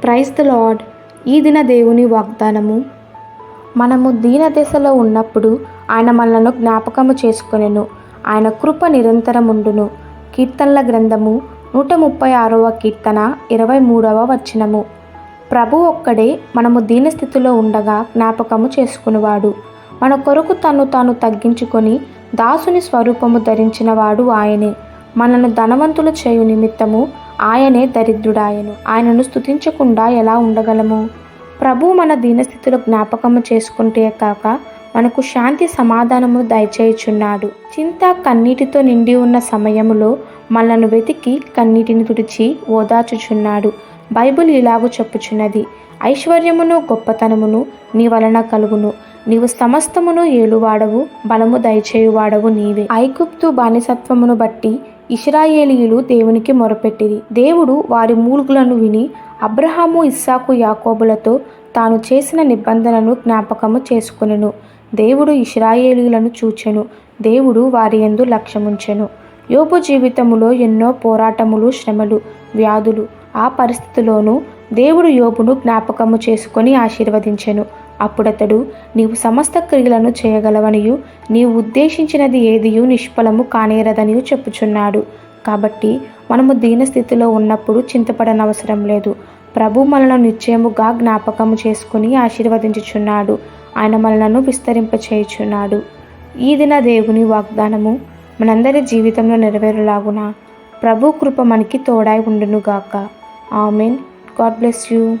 క్రైస్త the lord ఈ దిన దేవుని వాగ్దానము. మనము దీన దశలో ఉన్నప్పుడు ఆయన మనలను జ్ఞాపకము చేసుకొనెను. ఆయన కృప నిరంతరముండును కీర్తనల గ్రంథము నూట ముప్పై ఆరవ కీర్తన ఇరవై మూడవ వచనము. ప్రభు ఒక్కడే మనము దీనస్థితిలో ఉండగా జ్ఞాపకము చేసుకునేవాడు. మన కొరకు తను తాను తగ్గించుకొని దాసుని స్వరూపము ధరించిన వాడు ఆయనే. మనను ధనవంతులు చేయు నిమిత్తము ఆయనే దరిద్రుడాయను. ఆయనను స్తుతించకుండా ఎలా ఉండగలము? ప్రభు మన దీనస్థితిలో జ్ఞాపకము చేసుకుంటే కాక మనకు శాంతి సమాధానము దయచేయుచున్నాడు. చింత కన్నీటితో నిండి ఉన్న సమయములో మనలను వెతికి కన్నీటిని తుడిచి ఓదార్చుచున్నాడు. బైబిల్ ఇలాగూ చెప్పుచున్నది ఐశ్వర్యమును గొప్పతనమును నీ వలన కలుగును. నీవు సమస్తమును ఏలువాడవు బలము దయచేయువాడవు నీవే. ఐగుప్తు బానిసత్వమును బట్టి ఇస్రాయేలీయులు దేవునికి మొరపెట్టిది దేవుడు వారి మూలుగులను విని అబ్రహాము ఇస్సాకు యాకోబులతో తాను చేసిన నిబంధనను జ్ఞాపకము చేసుకునెను. దేవుడు ఇస్రాయేలీలను చూచెను. దేవుడు వారి యందు లక్ష్యముంచెను. యోబు జీవితములో ఎన్నో పోరాటములు శ్రమలు వ్యాధులు. ఆ పరిస్థితిలోనూ దేవుడు యోబును జ్ఞాపకము చేసుకొని ఆశీర్వదించెను. అప్పుడతడు నీవు సమస్త క్రియలను చేయగలవనియు నీవు ఉద్దేశించినది ఏదియు నిష్ఫలము కానేరదనియు చెప్పుచున్నాడు. కాబట్టి మనము దీనస్థితిలో ఉన్నప్పుడు చింతపడనవసరం లేదు. ప్రభు మనలను నిశ్చయముగా జ్ఞాపకము చేసుకుని ఆశీర్వదించుచున్నాడు. ఆయన మనలను విస్తరింపచేయుచున్నాడు. ఈ దిన దేవుని వాగ్దానము మనందరి జీవితంలో నెరవేరులాగున. ప్రభు కృప మనకి తోడై ఉండునుగాక. ఆమెన్. God bless you.